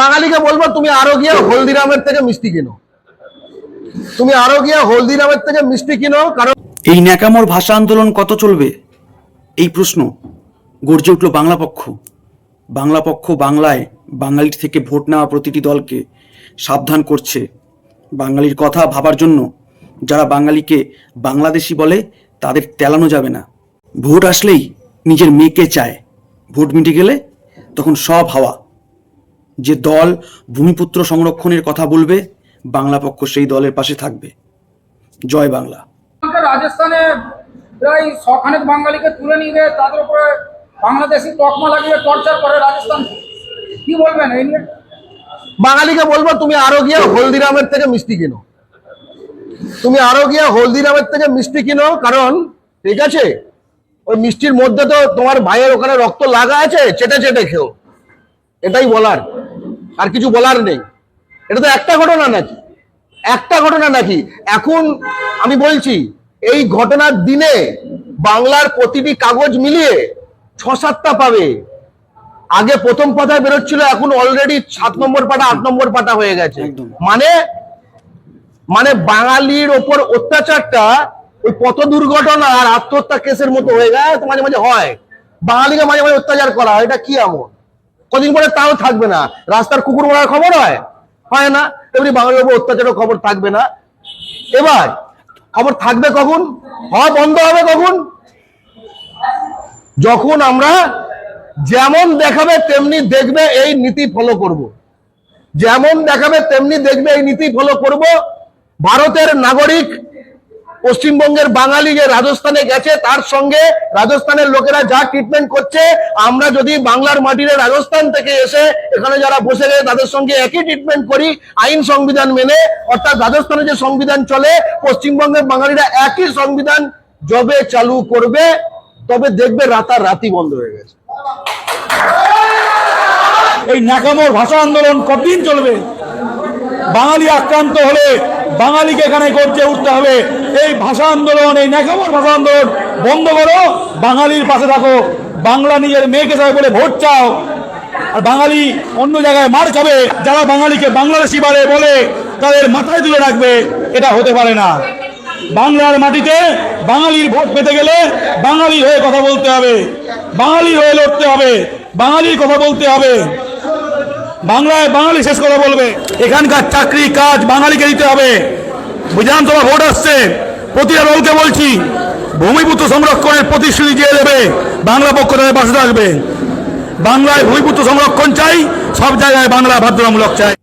বাঙালিকে বলব, তুমি আরও গিয়ে হলদিরামের থেকে মিষ্টি কিনো। তুমি আরও গিয়ে হলদিরামের থেকে মিষ্টি কিনো, কারণ এই ন্যাকামোর ভাষা আন্দোলন কত চলবে? এই প্রশ্ন গর্জে উঠল বাংলা পক্ষ। বাংলা পক্ষ বাংলায় বাঙালির থেকে ভোট নেওয়া প্রতিটি দলকে সাবধান করছে। বাঙালির কথা ভাবার জন্য যারা বাঙালিকে বাংলাদেশি বলে, তাদের তেলানো যাবে না। ভোট আসলেই নিজের মেয়েকে চায়। ভোট মিটে গেলে তখন সব হাওয়া। যে দল ভূমিপুত্র সংরক্ষণের কথা বলবে বাংলা পক্ষ সেই দলের পাশে থাকবে। জয় বাংলা। রাজস্থানে প্রায় শখানেক বাঙালিকে তুলে নিয়ে গিয়ে তাদের উপরে বাংলাদেশি তকমা লাগিয়ে টর্চার করে রাজস্থান। কি বলবেন এই নিয়ে? বাঙালিকে বলব তুমি আরও গিয়ে হলদিরামের থেকে মিষ্টি কিনো। তুমি আরও গিয়ে হলদিরামের থেকে মিষ্টি কিনো কারণ ঠিক আছে? ওই মিষ্টির মধ্যে তো তোমার ভাইয়ের ওখানে রক্ত লাগা আছে চেটে চেটে খেও। এটাই বলার। আর কিছু বলার নেই। এটা তো একটা ঘটনা নাকি? একটা ঘটনা নাকি? এখন আমি বলছি এই ঘটনার দিনে বাংলার প্রতিটি কাগজ মিলিয়ে ছ সাতটা পাবে। আগে প্রথম পাতায় বেরোচ্ছিল এখন অলরেডি সাত নম্বর পাটা আট নম্বর পাটা হয়ে গেছে। মানে মানে বাঙালির ওপর অত্যাচারটা ওই পথ দুর্ঘটনা আর আত্মহত্যা কেসের মতো হয়ে গেছে মাঝে মাঝে হয়। বাঙালিকে মাঝে মাঝে অত্যাচার করা হয় এটা কি এমন? কদিন পরে তাও থাকবে না। রাস্তার কুকুর মারার খবর হয়? হয় না। তেমনি বাঙালির উপর অত্যাচারের খবর থাকবে না। এবার, খবর থাকবে কখন? হওয়া বন্ধ হবে কখন? যখন আমরা যেমন দেখাবে, তেমনি দেখবে এই নীতি ফলো করব। যেমন দেখাবে, তেমনি দেখবে এই নীতি ফলো করব। ভারতের নাগরিক পশ্চিমবঙ্গের বাঙালি যে রাজস্থানে গেছে, তার সঙ্গে রাজস্থানের লোকেরা যা ট্রিটমেন্ট করছে, আমরা যদি বাংলার মাটিরে রাজস্থান থেকে এসে এখানে যারা বসে গেছে, তাদের সঙ্গে একই ট্রিটমেন্ট করি, আইন সংবিধান মেনে, অর্থাৎ রাজস্থানে যে সংবিধান চলে, পশ্চিমবঙ্গের বাঙালিরা একই সংবিধান যবে চালু করবে, তবে দেখবে রাতারাতি বন্ধ হয়ে গেছে। এই ন্যাকামোর ভাষা আন্দোলন কতদিন চলবে? বাঙালি আক্রান্ত হলে বাঙালিকে এখানে গর্জে উঠতে হবে। এই ভাষা আন্দোলন, এই ন্যাকামোর ভাষা আন্দোলন বন্ধ করো। বাঙালির পাশে থাকো। বাংলা নিজের মেয়েকে চায় বলে ভোট চাও। আর বাঙালি অন্য জায়গায় মার খাবে। যারা বাঙালিকে বাংলাদেশি বলে বলে, তাদের মাথায় তুলে রাখবে। এটা হতে পারে না। বাংলার মাটিতে বাঙালির ভোট পেতে গেলে বাঙালি হয়ে কথা বলতে হবে। বাঙালি হয়ে লড়তে হবে। বাঙালির কথা বলতে হবে। বাংলায় বাঙালি শেষ কথা বলবে। এখানকার চাকরি, কাজ বাঙালিকে দিতে হবে। বিধানসভা ভোট আসছে। প্রতিটা দলকে বলছি, ভূমিপুত্র সংরক্ষণের প্রতিশ্রুতি দিয়ে দেবে, বাংলা পক্ষ তাদের পাশে থাকবে। বাংলায় ভূমিপুত্র সংরক্ষণ চাই, সব জায়গায় বাংলা বাধ্যতামূলক চাই।